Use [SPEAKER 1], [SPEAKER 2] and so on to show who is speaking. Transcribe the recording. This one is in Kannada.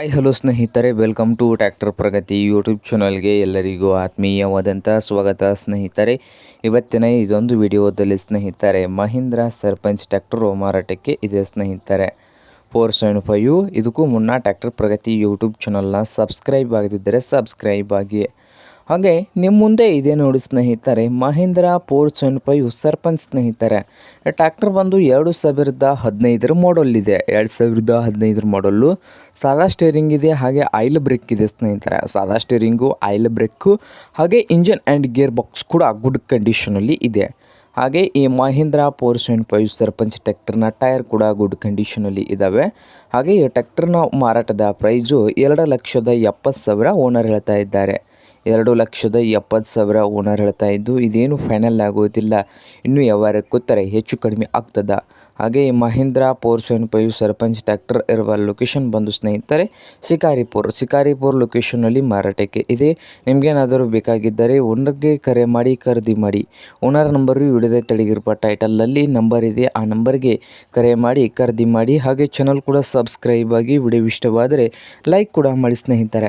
[SPEAKER 1] ಹಾಯ್ ಹಲೋ ಸ್ನೇಹಿತರೆ. Welcome to tractor Pragati YouTube ಚಾನಲ್ಗೆ ಎಲ್ಲರಿಗೂ ಆತ್ಮೀಯವಾದಂಥ ಸ್ವಾಗತ ಸ್ನೇಹಿತರೆ. ಇವತ್ತಿನ ಇದೊಂದು ವಿಡಿಯೋದಲ್ಲಿ ಸ್ನೇಹಿತರೆ, ಮಹೀಂದ್ರ ಸರ್ಪಂಚ್ ಟ್ಯಾಕ್ಟರ್ ಮಾರಾಟಕ್ಕೆ ಇದೆ ಸ್ನೇಹಿತರೆ. ಫೋರ್ ಸೆವೆನ್ ಫೈವ್ ಇದಕ್ಕೂ ಮುನ್ನ ಟ್ಯಾಕ್ಟರ್ ಪ್ರಗತಿ ಯೂಟ್ಯೂಬ್ ಚಾನಲ್ನ ಸಬ್ಸ್ಕ್ರೈಬ್ ಆಗದಿದ್ದರೆ ಸಬ್ಸ್ಕ್ರೈಬ್ ಆಗಿ. ಹಾಗೆ ನಿಮ್ಮ ಮುಂದೆ ಇದೆ ನೋಡಿ ಸ್ನೇಹಿತರೆ, Mahindra four seven five Sarpanch ಸ್ನೇಹಿತರೆ. ಟ್ರ್ಯಾಕ್ಟರ್ ಬಂದು ಎರಡು ಸಾವಿರದ ಹದಿನೈದರ ಮಾಡಲ್ ಇದೆ. ಎರಡು ಸಾವಿರದ ಹದಿನೈದರ ಮಾಡಲ್ಲು ಸಾದಾ ಸ್ಟೇರಿಂಗ್ ಇದೆ, ಹಾಗೆ ಆಯಿಲ್ ಬ್ರೇಕ್ ಇದೆ ಸ್ನೇಹಿತರೆ. ಸಾದಾ ಸ್ಟೇರಿಂಗು ಆಯಿಲ್ ಬ್ರೇಕು ಹಾಗೆ ಇಂಜನ್ ಆ್ಯಂಡ್ ಗೇರ್ ಬಾಕ್ಸ್ ಕೂಡ ಗುಡ್ ಕಂಡೀಷನಲ್ಲಿ ಇದೆ. ಹಾಗೆ ಈ Mahindra four seven five Sarpanch ಟ್ಯಾಕ್ಟರ್ನ tyre ಕೂಡ ಗುಡ್ ಕಂಡೀಷನಲ್ಲಿ ಇದ್ದಾವೆ ಹಾಗೆ ಈ ಟ್ಯಾಕ್ಟರ್ನ ಮಾರಾಟದ ಪ್ರೈಸು ಎರಡು ಲಕ್ಷದ ಎಪ್ಪತ್ತು ಸಾವಿರ ಓನರ್ ಹೇಳ್ತಾ ಇದ್ದಾರೆ. ಎರಡು ಲಕ್ಷದ ಎಪ್ಪತ್ತು ಸಾವಿರ ಓನರ್ ಹೇಳ್ತಾ ಇದ್ದು, ಇದೇನು ಫೈನಲ್ ಆಗೋದಿಲ್ಲ. ಇನ್ನೂ ಯಾವಾರಕ್ಕೂ ಕೂತರೆ ಹೆಚ್ಚು ಕಡಿಮೆ ಆಗ್ತದ. ಹಾಗೆ ಈ four four seven five Sarpanch tractor ಇರುವ ಲೊಕೇಶನ್ ಬಂದು ಸ್ನೇಹಿತರೆ, ಶಿಕಾರಿಪುರ್. ಶಿಕಾರಿಪುರ್ ಲೊಕೇಶನಲ್ಲಿ ಮಾರಾಟಕ್ಕೆ ಇದೆ. ನಿಮಗೇನಾದರೂ ಬೇಕಾಗಿದ್ದರೆ ಓನರ್ಗೆ ಕರೆ ಮಾಡಿ, ಖರೀದಿ ಮಾಡಿ. ಓನರ್ ನಂಬರು ವಿಡಿಯೋದ ತೆಳಗಿರುವ ಟೈಟಲಲ್ಲಿ ನಂಬರ್ ಇದೆ. ಆ ನಂಬರ್ಗೆ ಕರೆ ಮಾಡಿ, ಖರೀದಿ ಮಾಡಿ. ಹಾಗೆ ಚಾನಲ್ ಕೂಡ ಸಬ್ಸ್ಕ್ರೈಬ್ ಆಗಿ ವಿಡಿಯೋ ಇಷ್ಟವಾದರೆ ಲೈಕ್ ಕೂಡ ಮಾಡಿ ಸ್ನೇಹಿತರೆ.